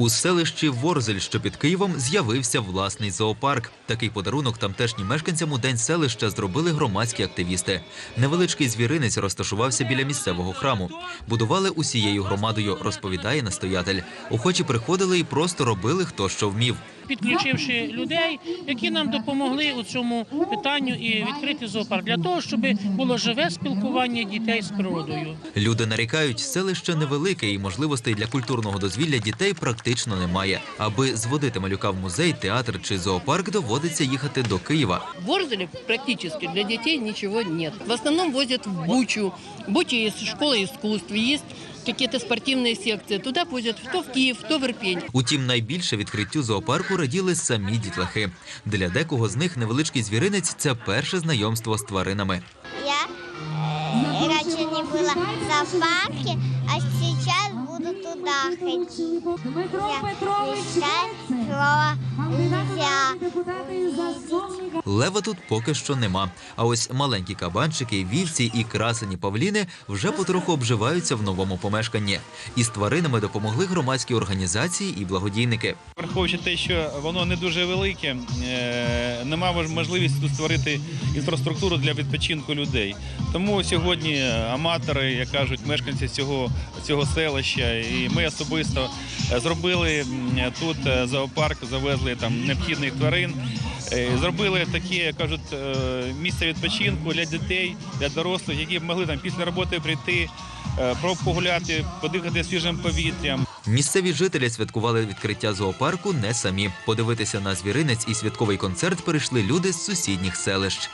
У селищі Ворзель, що під Києвом, з'явився власний зоопарк. Такий подарунок тамтешнім мешканцям у день селища зробили громадські активісти. Невеличкий звіринець розташувався біля місцевого храму. Будували усією громадою, розповідає настоятель. Охочі приходили і просто робили хто що вмів. підключивши людей, які нам допомогли у цьому питанню і відкрити зоопарк для того, щоб було живе спілкування дітей з природою. Люди нарікають, селище невелике і можливостей для культурного дозвілля дітей практично немає. Аби зводити малюка в музей, театр чи зоопарк, доводиться їхати до Києва. В Ворзеле практически для детей ничего нет. В основном возят в Бучу. В Буче есть школа искусств, есть какие-то спортивные секции. Туда возят то в Киев, то в Ирпень. Утім, найбільше відкриттю зоопарку раділи самі дітлахи. Для декого з них невеличкий звіринець це перше знайомство з тваринами. Я э, раньше не была в зоопарке, а сейчас буду туда ходить. Нельзя, слова нельзя. Лева тут поки що нема. А ось маленькі кабанчики, вівці і красені павліни вже потроху обживаються в новому помешканні. Із тваринами допомогли громадські організації і благодійники. Враховуючи те, що воно не дуже велике, е, нема можливості тут створити інфраструктуру для відпочинку людей. Тому сьогодні аматори, як кажуть, мешканці цього, цього селища, і ми особисто зробили тут е, зоопарк, завезли там необхідних тварин. е, Зробили таке, кажуть, е, місце відпочинку для дітей, для дорослих, які б могли там після роботи прийти, погуляти, подихати свіжим повітрям. Місцеві жителі святкували відкриття зоопарку не самі. Подивитися на звіринець і святковий концерт перейшли люди з сусідніх селищ.